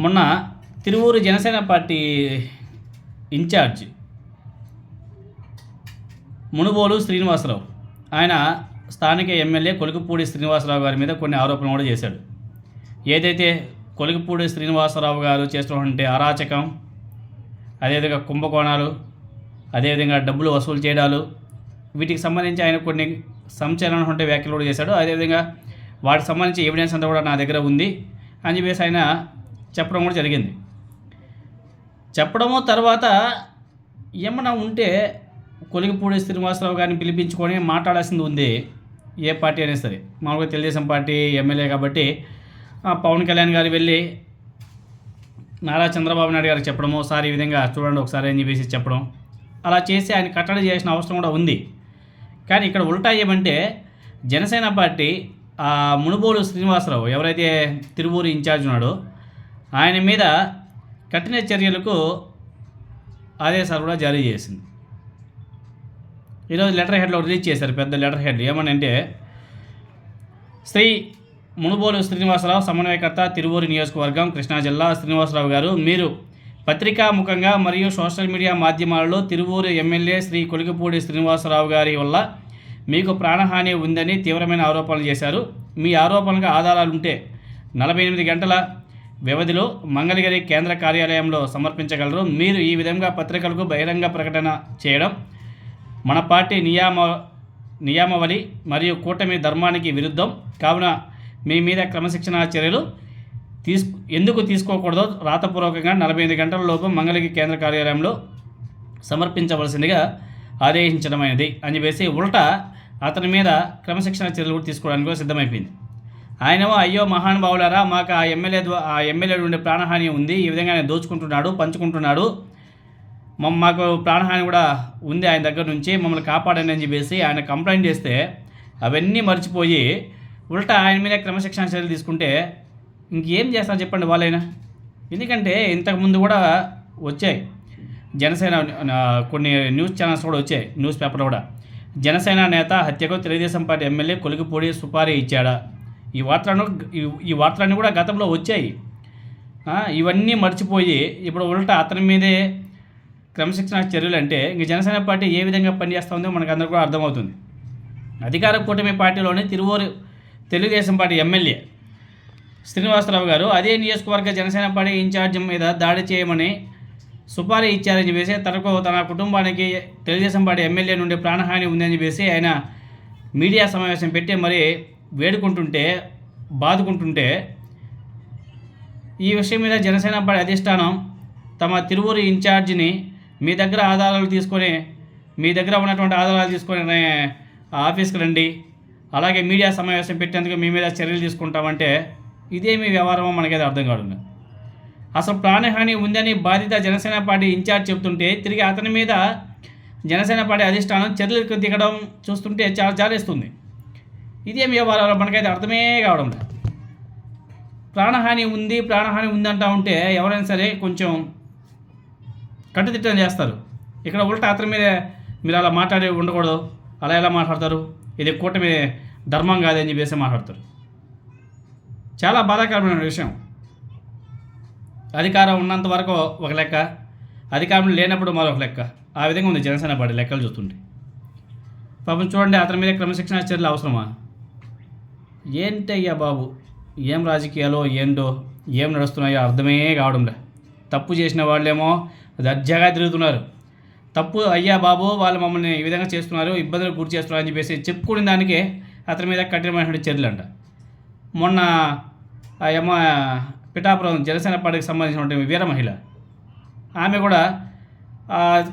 మొన్న Tiruvuru Janasena party in charge Munubolu Srinivasarao. ఆయన స్థానిక ఎమ్మెల్యే కొలికపూడి శ్రీనివాసరావు గారి మీద కొన్ని ఆరోపణలు కూడా చేశాడు. ఏదైతే కొలికపూడి శ్రీనివాసరావు గారు చేస్తున్నటువంటి అరాచకం అదేవిధంగా కుంభకోణాలు అదేవిధంగా డబ్బులు వసూలు చేయడాలు వీటికి సంబంధించి ఆయన కొన్ని సంచలనటువంటి వ్యాఖ్యలు కూడా చేశాడు. అదేవిధంగా వాటికి సంబంధించి ఎవిడెన్స్ అంతా కూడా నా దగ్గర ఉంది అని చెప్పేసి ఆయన చెప్పడం కూడా జరిగింది. చెప్పడము తర్వాత ఏమన్నా ఉంటే కొలిగిపూడి శ్రీనివాసరావు గారిని పిలిపించుకొని మాట్లాడాల్సింది ఉంది. ఏ పార్టీ అయినా సరే. మామూలుగా తెలుగుదేశం పార్టీ ఎమ్మెల్యే కాబట్టి పవన్ కళ్యాణ్ గారు వెళ్ళి నారా చంద్రబాబు నాయుడు గారికి చెప్పడము సార్ ఈ విధంగా చూడండి ఒకసారి అని చెప్పేసి చెప్పడం. అలా చేసి ఆయన కట్టడి చేసిన అవసరం కూడా ఉంది. కానీ ఇక్కడ ఉల్టా ఏమంటే జనసేన పార్టీ ఆ మునుబోలు శ్రీనివాసరావు ఎవరైతే తిరువూరు ఇన్ఛార్జ్ ఉన్నాడో ఆయన మీద కఠిన చర్యలకు ఆదేశాలు కూడా జారీ చేసింది. ఈరోజు లెటర్ హెడ్లో రిలీజ్ చేశారు పెద్ద లెటర్ హెడ్. ఏమనంటే శ్రీ మునుబోలు శ్రీనివాసరావు సమన్వయకర్త తిరువూరు నియోజకవర్గం కృష్ణా జిల్లా శ్రీనివాసరావు గారు మీరు పత్రికాముఖంగా మరియు సోషల్ మీడియా మాధ్యమాలలో తిరువూరు ఎమ్మెల్యే శ్రీ కొలికపూడి శ్రీనివాసరావు గారి వల్ల మీకు ప్రాణహాని ఉందని తీవ్రమైన ఆరోపణలు చేశారు. మీ ఆరోపణలకు ఆధారాలు ఉంటే నలభై ఎనిమిది గంటల వ్యవధిలో మంగళగిరి కేంద్ర కార్యాలయంలో సమర్పించగలరు. మీరు ఈ విధంగా పత్రికలకు బహిరంగ ప్రకటన చేయడం మన పార్టీ నియామ నియామవళి మరియు కూటమి ధర్మానికి విరుద్ధం. కావున మీ మీద క్రమశిక్షణా చర్యలు తీసు ఎందుకు తీసుకోకూడదో రాతపూర్వకంగా నలభై ఐదు గంటల లోపు మంగళగిరి కేంద్ర కార్యాలయంలో సమర్పించవలసిందిగా ఆదేశించడమైనది. అని చెప్పేసి ఉల్టా అతని మీద క్రమశిక్షణ చర్యలు కూడా తీసుకోవడానికి కూడా సిద్ధమైపోయింది. ఆయనేమో అయ్యో మహానుభావులారా మాకు ఆ ఎమ్మెల్యే ఆ ఎమ్మెల్యే నుండి ప్రాణహాని ఉంది ఈ విధంగా ఆయన దోచుకుంటున్నాడు పంచుకుంటున్నాడు. మాకు ప్రాణహాని కూడా ఉంది ఆయన దగ్గర నుంచి మమ్మల్ని కాపాడండి అని చెప్పేసి ఆయన కంప్లైంట్ చేస్తే అవన్నీ మర్చిపోయి ఉల్టా ఆయన మీద క్రమశిక్షణ చర్యలు తీసుకుంటే ఇంకేం చేస్తారు చెప్పండి వాళ్ళైనా? ఎందుకంటే ఇంతకుముందు కూడా వచ్చాయి. జనసేన కొన్ని న్యూస్ ఛానల్స్ కూడా వచ్చాయి న్యూస్ పేపర్లో కూడా. జనసేన నేత హత్యకు తెలుగుదేశం పార్టీ ఎమ్మెల్యే కొలిగిపూడి సుపారీ ఇచ్చాడా? ఈ వార్తలను ఈ- వార్తలన్నీ కూడా గతంలో వచ్చాయి. ఇవన్నీ మర్చిపోయి ఇప్పుడు ఉల్టా అతని మీదే క్రమశిక్షణ చర్యలు అంటే ఇంక జనసేన పార్టీ ఏ విధంగా పనిచేస్తూ ఉందో మనకు అందరూ కూడా అర్థమవుతుంది. అధికార కూటమి పార్టీలోని తిరువూరు తెలుగుదేశం పార్టీ ఎమ్మెల్యే శ్రీనివాసరావు గారు అదే నియోజకవర్గ జనసేన పార్టీ ఇన్ఛార్జ్ మీద దాడి చేయమని సుపారీ ఇచ్చారని చెప్పేసి తనకు తన కుటుంబానికి తెలుగుదేశం పార్టీ ఎమ్మెల్యే నుండి ప్రాణహాని ఉందని చెప్పేసి ఆయన మీడియా సమావేశం పెట్టి మరి వేడుకుంటుంటే బాదుకుంటుంటే ఈ విషయం మీద జనసేన పార్టీ అధిష్టానం తమ తిరువురు ఇన్ఛార్జిని మీ దగ్గర ఆధారాలు తీసుకొని మీ దగ్గర ఉన్నటువంటి ఆధారాలు తీసుకొని ఆఫీస్కి రండి. అలాగే మీడియా సమావేశం పెట్టేందుకు మీ మీద చర్యలు తీసుకుంటామంటే ఇదేమి వ్యవహారమో మనకైతే అర్థం కాదు అసలు ప్రాణహాని ఉందని బాధిత జనసేన పార్టీ ఇన్ఛార్జ్ చెప్తుంటే తిరిగి అతని మీద జనసేన పార్టీ అధిష్టానం చర్యలకు దిగడం చూస్తుంటే చాలా జాలేస్తుంది. ఇదేం వ్యవహారాలు. మనకైతే అర్థమే కావడం లేదు. ప్రాణహాని ఉంది ప్రాణహాని ఉందంటా ఉంటే ఎవరైనా సరే కొంచెం కట్టుదిట్టం చేస్తారు. ఇక్కడ ఉల్టా అతని మీద మీరు అలా మాట్లాడి ఉండకూడదు. అలా ఎలా మాట్లాడతారు? ఇది కూటమి ధర్మం కాదని చెప్పేసి మాట్లాడతారు. చాలా బాధాకరమైన విషయం. అధికారం ఉన్నంత వరకు ఒక లెక్క అధికారం లేనప్పుడు మరొక లెక్క. ఆ విధంగా ఉంది జనసేన పార్టీ లెక్కలు చూస్తుంటే. పాపం చూడండి అతని మీద క్రమశిక్షణ చర్యలు అవసరమా? ఏంటయ్యా బాబు? ఏం రాజకీయాలో ఏందో? ఏం నడుస్తున్నాయో అర్థమే కావడంలే. తప్పు చేసిన వాళ్ళేమో దర్జాగా తిరుగుతున్నారు. తప్పు అయ్యా బాబు వాళ్ళు మమ్మల్ని ఈ విధంగా చేస్తున్నారు ఇబ్బందులు గురి చేస్తున్నారు అని చెప్పేసి చెప్పుకునే దానికే అతని మీద కఠినమైనటువంటి చర్యలు అంట మొన్న ఆ పిఠాపురం జనసేన పార్టీకి సంబంధించినటువంటి వీర మహిళ ఆమె కూడా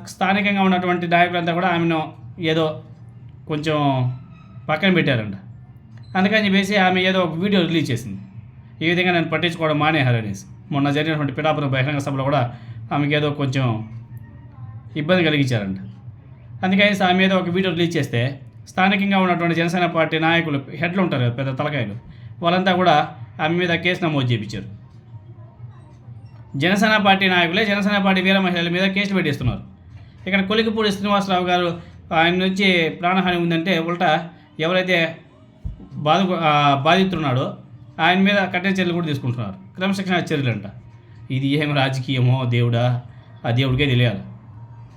స్థానికంగా ఉన్నటువంటి నాయకులంతా కూడా ఆమెను ఏదో కొంచెం పక్కన పెట్టారంట. అందుకని చెప్పేసి ఆమె ఏదో ఒక వీడియో రిలీజ్ చేసింది. ఈ విధంగా నేను పట్టించుకోవడం మానేహారనేసి మొన్న జరిగినటువంటి పిఠాపురం బహిరంగ సభలో కూడా ఆమెకి ఏదో కొంచెం ఇబ్బంది కలిగించారంట. అందుకని ఆమె ఏదో ఒక వీడియో రిలీజ్ చేస్తే స్థానికంగా ఉన్నటువంటి జనసేన పార్టీ నాయకులు హెడ్లు ఉంటారు కదా పెద్ద తలకాయలు వాళ్ళంతా కూడా ఆమె మీద కేసు నమోదు చేయించారు జనసేన పార్టీ నాయకులే జనసేన పార్టీ వీర మహిళల మీద కేసులు పెట్టిస్తున్నారు. ఇక్కడ కొలికిపూడి శ్రీనివాసరావు గారు ఆయన నుంచి ప్రాణహాని ఉందంటే ఉల్టా ఎవరైతే బాధ ఆ, బాధితున్నాడో ఆయన మీద కఠిన చర్యలు కూడా తీసుకుంటున్నారు. క్రమశిక్షణ చర్యలు అంట ఇది ఏం రాజకీయమో దేవుడా? ఆ దేవుడికే తెలియాలి.